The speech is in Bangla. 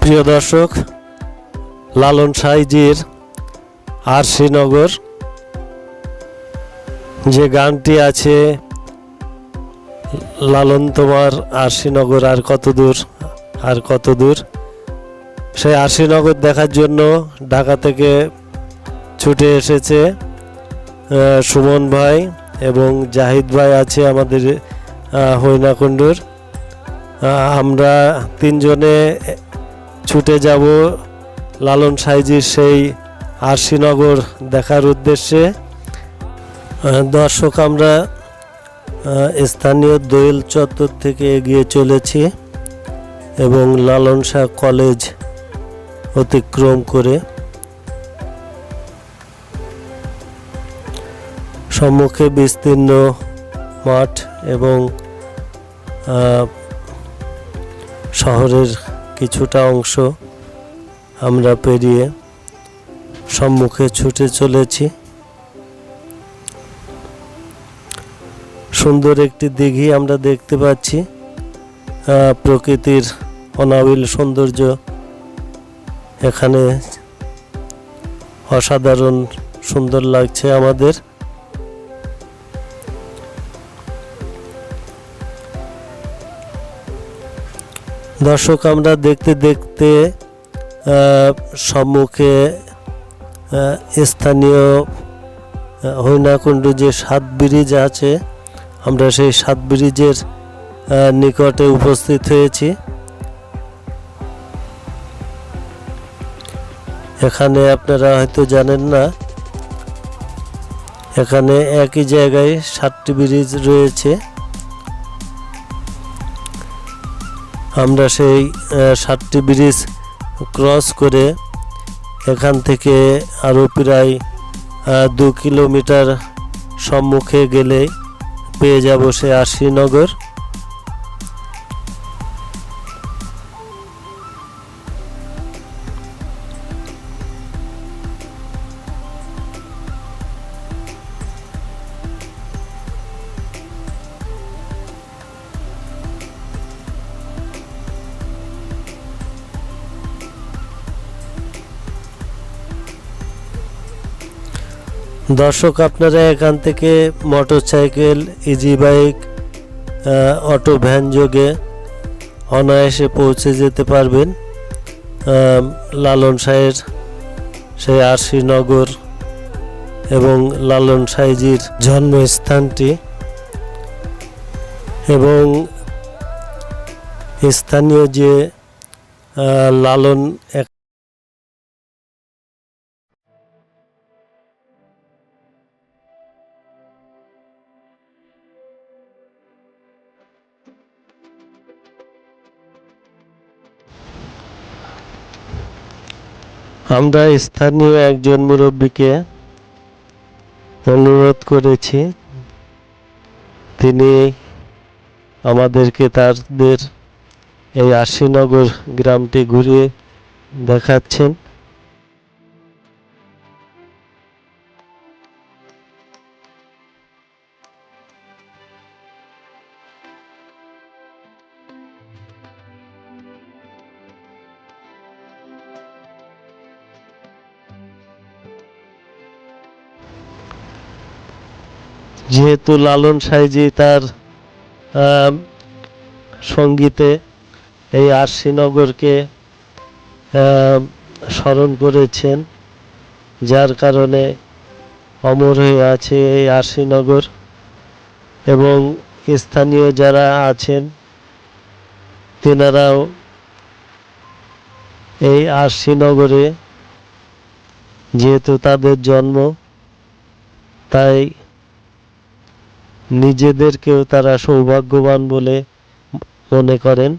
প্রিয় দর্শক, লালন সাইজির আর শ্রীনগর যে গানটি আছে, লালন তোমার আর শ্রীনগর আর কত দূর, আর কত দূর, সেই আর শ্রীনগর দেখার জন্য ঢাকা থেকে ছুটে এসেছে সুমন ভাই এবং জাহিদ ভাই আছে আমাদের আহ, হইনাকুণ্ডুর আমরা তিনজনে ছুটে যাব লালন সাইজির সেই আরশিনগর দেখার উদ্দেশ্যে। দর্শক আমরা স্থানীয় দোয়েল চত্বর থেকে এগিয়ে চলেছি এবং লালন শাহ কলেজ অতিক্রম করে সম্মুখে বিস্তীর্ণ মাঠ এবং শহরের কিছুটা অংশ আমরা পেরিয়ে সম্মুখে ছুটে চলেছি। সুন্দর একটি দিঘি আমরা দেখতে পাচ্ছি। প্রকৃতির অনাবিল সৌন্দর্য এখানে অসাধারণ সুন্দর লাগছে আমাদের। দর্শক আমরা দেখতে দেখতে সম্মুখে স্থানীয় আহ, হইনাকুণ্ডু যে সাত ব্রিজ আছে আমরা সেই সাত ব্রিজের নিকটে উপস্থিত হয়েছি। এখানে আপনারা হয়তো জানেন না এখানে একই জায়গায় সাতটি ব্রিজ রয়েছে। আমরা সেই সাতটি ব্রিজ ক্রস করে এখান থেকে আরও প্রায় দু কিলোমিটার সম্মুখে গেলে পেয়ে যাব সে আশিনগর। দর্শক, আপনারা এখান থেকে motorcycle easy bike auto van যোগে অনায়াসে পৌঁছে যেতে পারবেন। লালন শাহের সেই আরশিনগর এবং লালন সাইজির জন্মস্থানটি এবং স্থানীয় যে লালন আমরা স্থানীয় একজন মুরব্বীকে অনুরোধ করেছি। তিনি আমাদেরকে তাদের এই আশিনগর গ্রামটি ঘুরিয়ে দেখাচ্ছেন। যেহেতু লালন সাইজি তার সঙ্গীতে এই আরশিনগরকে আম, স্মরণ করেছেন যার কারণে অমর হয়ে আছে এই আরশিনগর এবং স্থানীয় যারা আছেন তেনারাও এই আরশিনগরে যেহেতু তাদের জন্ম তাই নিজেদেরকেও তারা সৌভাগ্যবান বলে মনে করেন।